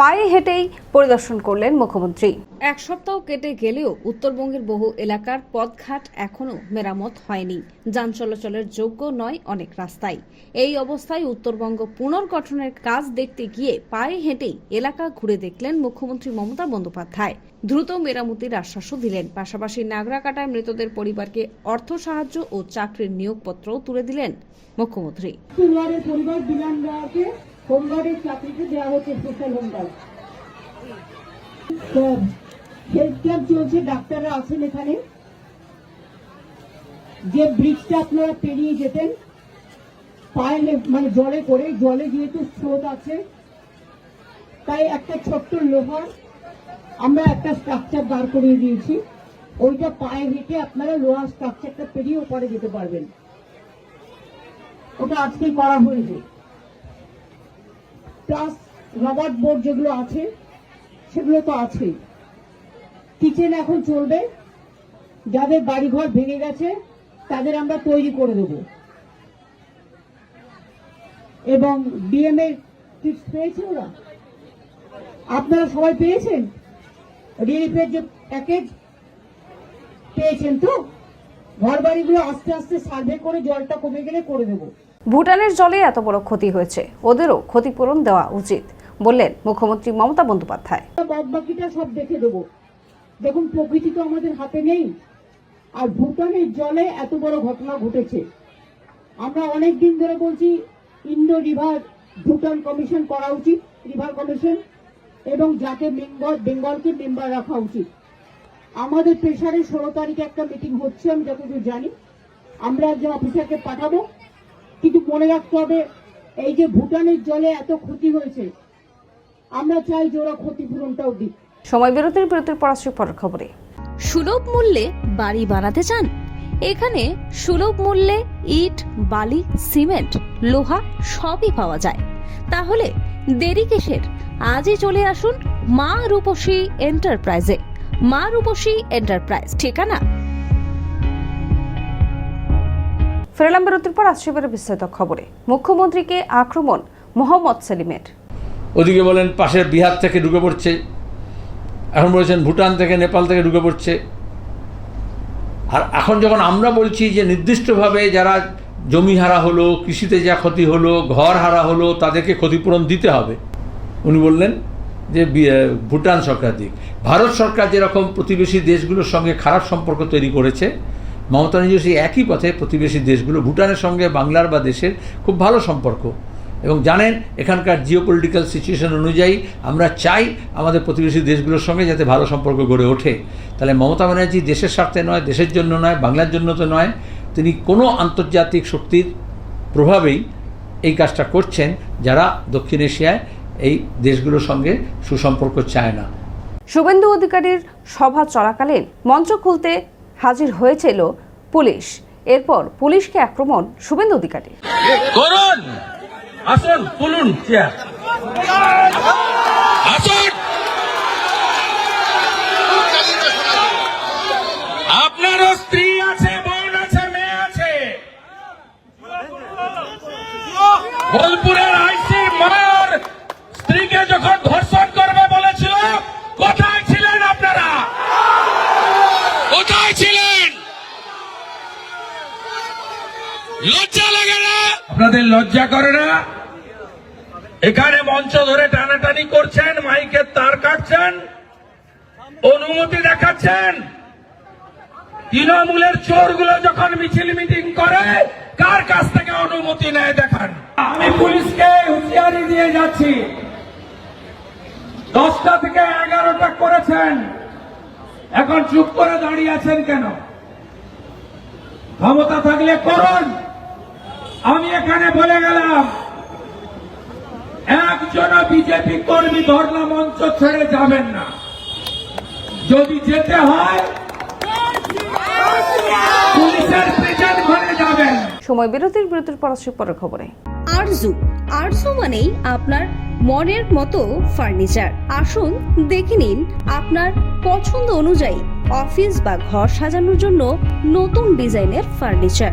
পায়ে হেঁটেই পরিদর্শন করলেন মুখ্যমন্ত্রী। এক সপ্তাহ কেটে গেলেও উত্তরবঙ্গের বহু এলাকার পথঘাট এখনও মেরামত হয়নি। যান চলাচলের যোগ্য নয় অনেক রাস্তায়। এই অবস্থায় উত্তরবঙ্গ পুনর্গঠনের কাজ দেখতে গিয়ে পায়ে হেঁটেই এলাকা ঘুরে দেখলেন মুখ্যমন্ত্রী মমতা বন্দ্যোপাধ্যায়। দ্রুত মেরামতির আশ্বাসও দিলেন। পাশাপাশি নাগরাকাটায় মৃতদের পরিবারকে অর্থ সাহায্য ও চাকরির নিয়োগপত্রও তুলে দিলেন মুখ্যমন্ত্রী। হোমগার্ডের চাকরিতে দেওয়া হচ্ছে স্পেশাল হোমগার্ড হেলথ ক্যাম্প চলছে, ডাক্তাররা আছেন এখানে। যে ব্রিজটা আপনারা পেরিয়ে যেতেন, পায়ে মানে জলে করে, জলে যেহেতু স্রোত আছে, তাই একটা ছোট্ট লোহার আমরা একটা স্ট্রাকচার দাঁড় করিয়ে দিয়েছি। ওইটা পায়ে হেঁটে আপনারা লোহার স্ট্রাকচারটা পেরিয়ে ওপারে যেতে পারবেন। ওটা আজকেই করা হয়েছে। প্লাস রবার্ট বোর্ড যেগুলো আছে, সেগুলো তো আছেই। কিচেন এখন চলবে। যাদের বাড়িঘর ভেঙে গেছে, তাদের আমরা তৈরি করে দেব। এবং ডিএম এর কিটস পেয়েছে ওরা? আপনারা সবাই পেয়েছেন? রিলিফের যে প্যাকেজ পেয়েছেন তো? ঘর বাড়িগুলো আস্তে আস্তে সার্ভে করে জলটা কমে গেলে করে দেবো। ভুটানের জলে এত বড় ক্ষতি হয়েছে। ওদেরও ক্ষতিপূরণ দেওয়া উচিত, বললেন মুখ্যমন্ত্রী মমতা বন্দ্যোপাধ্যায়। বাদ বাকিটা সব দেখে দেবো। দেখুন, প্রকৃতি তো আমাদের হাতে নেই। আর ভুটানের জলে এত বড় ঘটনা ঘটেছে। আমরা অনেক দিন ধরে বলছি ইন্ডো রিভার ভুটান কমিশন করা উচিত, রিভার কমিশন, এবং যাকে বেঙ্গল বেঙ্গলকে মেম্বার রাখা উচিত। আমাদের প্রেশারে ষোলো তারিখে একটা মিটিং হচ্ছে, আমি যতদূর জানি। আমরা একজন অফিসারকে পাঠাবো কিন্তু মনে রাখতে হবে। এই যে ভুটানের জলে এত ক্ষতি হয়েছে আমরা চাই যে ওরা ক্ষতিপূরণটাও দিক। সময় বিরতির বিরতির পর পরের খবরে। সুলভ মূল্যে বাড়ি বানাতে চান? এখানে সুলভ মূল্যে ইট বালি সিমেন্ট লোহা সবই পাওয়া যায়। তাহলে দেরি কিসের? আজই চলে আসুন মা রূপসী এন্টারপ্রাইজে। মা রূপসী এন্টারপ্রাইজ ঠিকানা? ফেরালাম বিরতির পর আসছি এবারে বিস্তারিত খবরে। মুখ্যমন্ত্রীকে আক্রমণ, মোহাম্মদ সেলিমের। ওদিকে বলেন, পাশের বিহার থেকে ঢুকে পড়ছে। এখন বলেছেন, ভুটান থেকে নেপাল থেকে ঢুকে পড়ছে। আর এখন যখন আমরা বলছি যে নির্দিষ্টভাবে যারা জমি হারা হলো, কৃষিতে যা ক্ষতি হলো, ঘর হারা হলো, তাদেরকে ক্ষতিপূরণ দিতে হবে। উনি বললেন যে ভুটান সরকার দিক। ভারত সরকার যেরকম প্রতিবেশী দেশগুলোর সঙ্গে খারাপ সম্পর্ক তৈরি করেছে মমতা নিজে সেই একই পথে প্রতিবেশী দেশগুলো, ভুটানের সঙ্গে বাংলার বা দেশের খুব ভালো সম্পর্ক। এবং জানেন, এখানকার জিও পলিটিক্যাল সিচুয়েশন অনুযায়ী আমরা চাই আমাদের প্রতিবেশী দেশগুলোর সঙ্গে যাতে ভালো সম্পর্ক গড়ে ওঠে। তাহলে মমতা ব্যানার্জি দেশের স্বার্থে নয়, দেশের জন্য নয়, বাংলার জন্য তো নয়, তিনি কোনো আন্তর্জাতিক শক্তির প্রভাবেই এই কাজটা করছেন যারা দক্ষিণ এশিয়ায় এই দেশগুলোর সঙ্গে সুসম্পর্ক চায় না। শুভেন্দু অধিকারীর সভা চলাকালীন মঞ্চ খুলতে হাজির হয়েছিল পুলিশ। এরপর পুলিশকে আক্রমণ শুভেন্দু অধিকারী। আসুন আসুন! আপনাদের লজ্জা করে না? এখানে মঞ্চ ধরে টানাটানি করছেন মাইকের তার কাটছেন, অনুমতি দেখাচ্ছেন। তৃণমূলের চোরগুলো যখন মিছিল মিটিং করে, কার কাছ থেকে অনুমতি নেয় দেখান? আমি পুলিশকে হুঁশিয়ারি দিয়ে যাচ্ছি। দশটা থেকে এগারোটা করেছেন। এখন চুপ করে দাঁড়িয়ে আছেন কেন? ক্ষমতা থাকলে করুন। আমি এখানে বলে গেলাম একজনও বিজেপি কর্মী ধর্ণা মঞ্চ ছেড়ে যাবেন না। যদি যেতে হয় পুলিশের প্রেজেন্ট ঘরে যাবেন। সময় বিরতির বিরতির পর আসছি পরের খবরে। আরজু আরজু মানেই আপনার মনের মতো ফার্নিচার। আসুন দেখে নিন আপনার পছন্দ অনুযায়ী অফিস বা ঘর সাজানোর জন্য নতুন ডিজাইনের furniture.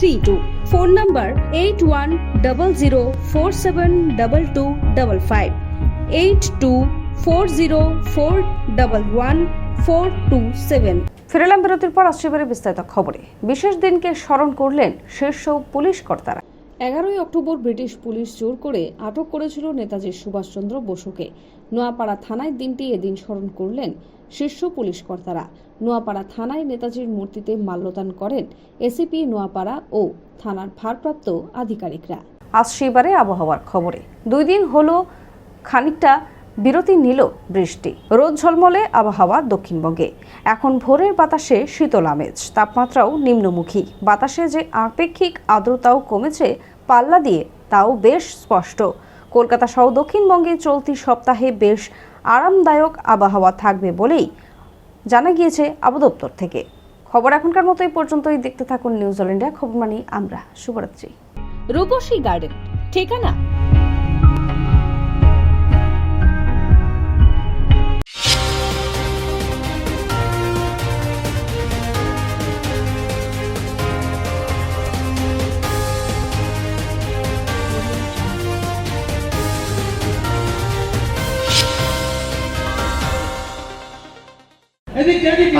three two phone number eight one double zero four seven double two double five eight two four zero four double one four two seven ফিরেলাম বিরতির পর আসছে বিস্তারিত খবরে। বিশেষ দিনকে স্মরণ করলেন শীর্ষ পুলিশ কর্তারা। এগারোই অক্টোবর ব্রিটিশ পুলিশ জোর করে আটক করেছিল নেতাজি সুভাষচন্দ্র বসুকে। নোয়াপাড়া থানায় দিনটি এদিন স্মরণ করলেন শীর্ষ পুলিশ কর্তারা। নোয়াপাড়া থানায় নেতাজির মূর্তিতে মাল্যদান করেন এসিপি নোয়াপাড়া ও থানার ভারপ্রাপ্ত আধিকারিকরা। আজ সেবারে আবহাওয়ার খবরে। দুই দিন হলো খানিকটা বিরতি নিল বৃষ্টি। রোদ ঝলমলে আবহাওয়া দক্ষিণবঙ্গে। এখন ভোরের বাতাসে শীতল আমেজ। তাপমাত্রাও নিম্নমুখী। বাতাসে যে আপেক্ষিক আর্দ্রতাও কমেছে পাল্লা দিয়ে, তাও বেশ স্পষ্ট। কলকাতা সহ দক্ষিণবঙ্গে চলতি সপ্তাহে বেশ আরামদায়ক আবহাওয়া থাকবে বলেই জানা গিয়েছে আবদপ্তর থেকে। খবর এখনকার মতো এই পর্যন্তই। দেখতে থাকুন নিউজ অল ইন্ডিয়া। খবর মানি আমরা। শুভরাত্রি। রূপসী গার্ডেন। ঠিকানা?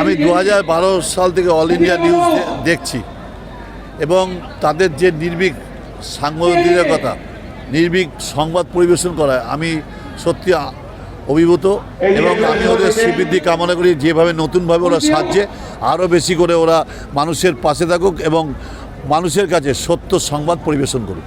আমি দু হাজার বারো সাল থেকে অল ইন্ডিয়া নিউজ দেখছি। এবং তাদের যে নির্ভীক সাংবাদিকতা নির্ভীক সংবাদ পরিবেশন করায় আমি সত্যি অভিভূত এবং আমি ওদের শ্রীবৃদ্ধি কামনা করি, যেভাবে নতুনভাবে ওরা সাজছে, আরও বেশি করে ওরা মানুষের পাশে থাকুক এবং মানুষের কাছে সত্য সংবাদ পরিবেশন করুক।